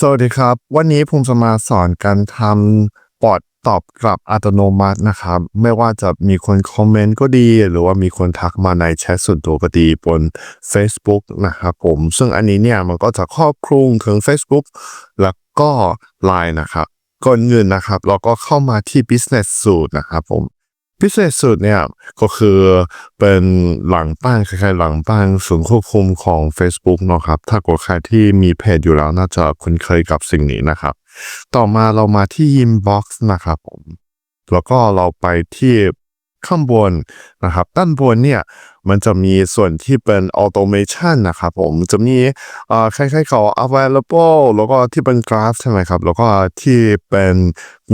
สวัสดีครับ วันนี้ผมจะมาสอนการทำบอทตอบกลับอัตโนมัตินะครับ ไม่ว่าจะมีคนคอมเมนต์ก็ดี หรือว่ามีคนทักมาในแชทส่วนตัวก็ดีบน Facebook นะครับผม ซึ่งอันนี้เนี่ยมันก็จะครอบคลุมถึง Facebook แล้วก็ Line นะครับก่อนอื่นนะครับ เราก็เข้ามาที่ Business Suite นะครับผม พิเศษสุดเนี่ยก็คือเป็นหลังบ้านคล้ายๆ หลังบ้านศูนย์ควบคุมของ Facebook เนาะครับ ถ้าเกิดใครที่มีเพจอยู่แล้วน่าจะคุ้นเคยกับสิ่งนี้นะครับ ต่อมาเรามาที่ Inbox นะครับผมแล้วก็เราไปที่ ข้างบนนะครับด้านบนเนี่ยมันจะมีส่วนที่เป็น automation นะครับผมจะมีเอ่อคล้ายๆเขา available แล้วก็ที่เป็นกราฟใช่ไหมครับ แล้วก็ที่เป็น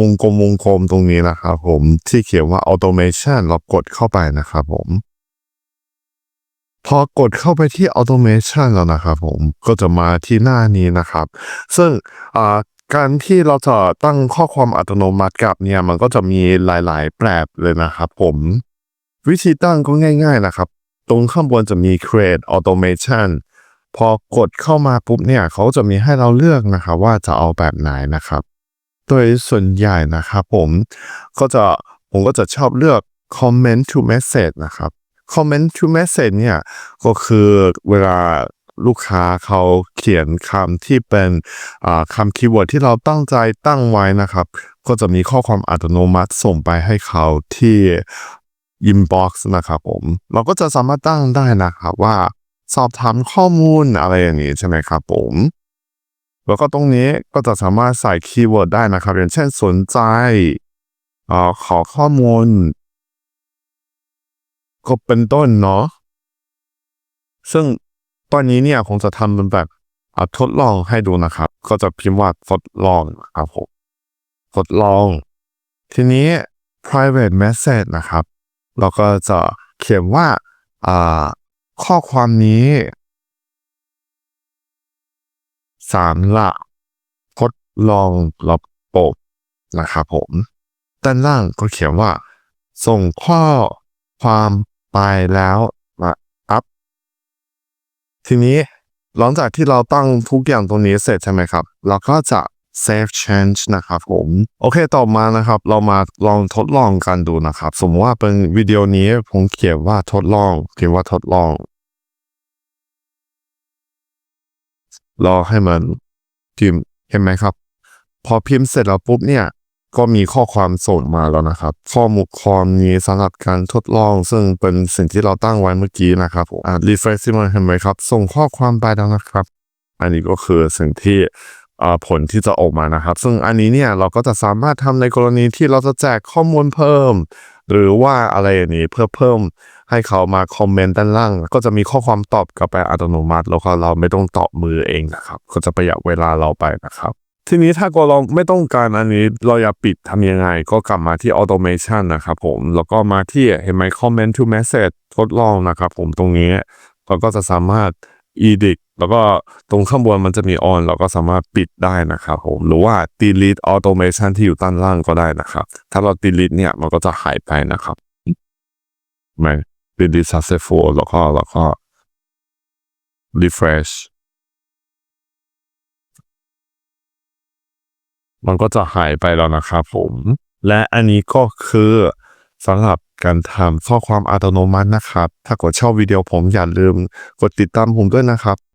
วงกลมวงกลมตรงนี้นะครับผมที่เขียนว่า automation เรากดเข้าไปนะครับผมพอกดเข้าไปที่ automation แล้วนะครับผมก็จะมาที่หน้านี้นะครับ ซึ่ง การที่เราจะตั้งข้อความอัตโนมัติกับเนี่ยมันก็จะมีหลายๆแบบเลยนะครับผม วิธีตั้งก็ง่ายๆนะครับ ตรงข้างบนจะมี create automation พอกดเข้ามาปุ๊บเนี่ยเขาจะมีให้เราเลือกนะครับว่าจะเอาแบบไหนนะครับ โดยส่วนใหญ่นะครับผมก็จะผมก็จะชอบเลือก comment to message นะครับ comment to message เนี่ยก็คือเวลา ลูกค้าเขาเขียนคำที่เป็นคำคีย์เวิร์ดที่เราตั้งใจตั้งไว้นะครับ ก็จะมีข้อความอัตโนมัติส่งไปให้เขาที่ inbox นะครับผม เราก็จะสามารถตั้งได้นะครับว่าสอบถามข้อมูลอะไรอย่างนี้ใช่ไหมครับผม แล้วก็ตรงนี้ก็จะสามารถใส่คีย์เวิร์ดได้นะครับ อย่างเช่นสนใจอขอข้อมูล ก็เป็นต้นเนาะซึ่ง ตอนนี้เนี่ยคงจะทำเป็นแบบอะทดลองให้ดูนะครับ ก็จะพิมพ์ว่าทดลองนะครับผมทดลอง ทีนี้ private message นะครับ เราก็จะเขียนว่าข้อความนี้สามหลักทดลองระบบนะครับผมด้านล่างก็เขียนว่า ส่งข้อความไปแล้ว ทีนี้หลังจากที่เราตั้งทุกอย่างตรงนี้เสร็จใช่ไหมครับ เราก็จะ save change นะครับผม โอเคต่อมานะครับ เรามาลองทดลองกันดูนะครับ สมมติว่าเป็นวิดีโอนี้ผมเขียนว่าทดลองเขียนว่าทดลอง รอให้มันพิมพ์เห็นไหมครับ พอพิมพ์เสร็จแล้วปุ๊บเนี่ย ก็มีข้อความส่งมาแล้วนะครับ ข้อมูลความนี้สำหรับการทดลองซึ่งเป็นสิ่งที่เราตั้งไว้เมื่อกี้นะครับผมอ่า refresh ที่มันเห็นไหมครับ ส่งข้อความไปแล้วนะครับ อันนี้ก็คือสิ่งที่อ่าผลที่จะออกมานะครับ ซึ่งอันนี้เนี่ยเราก็จะสามารถทำในกรณีที่เราจะแจกข้อมูลเพิ่ม หรือว่าอะไรอย่างนี้เพื่อเพิ่มให้เขามาคอมเมนต์ด้านล่าง ก็จะมีข้อความตอบกลับไปอัตโนมัติ แล้วก็เราไม่ต้องตอบมือเองนะครับ ก็จะประหยัดเวลาเราไปนะครับ ทีนี้ถ้าเราไม่ต้องการอันนี้เราอยากปิดทำยังไง ก็กลับมาที่ automation นะครับผม แล้วก็มาที่เห็นไหม comment to message ทดลองนะครับผมตรงนี้ เราก็จะสามารถ edit แล้วก็ตรงข้างบนมันจะมี on เราก็สามารถปิดได้นะครับผม หรือว่า delete automation ที่อยู่ด้านล่างก็ได้นะครับ ถ้าเรา delete เนี่ยมันก็จะหายไปนะครับไหม delete successful แล้วก็แล้วก็ refresh มันก็จะหายไปแล้วนะครับผม และอันนี้ก็คือสำหรับการทำข้อความอัตโนมัตินะครับ ถ้ากดชอบวิดีโอผมอย่าลืมกดติดตามผมด้วยนะครับ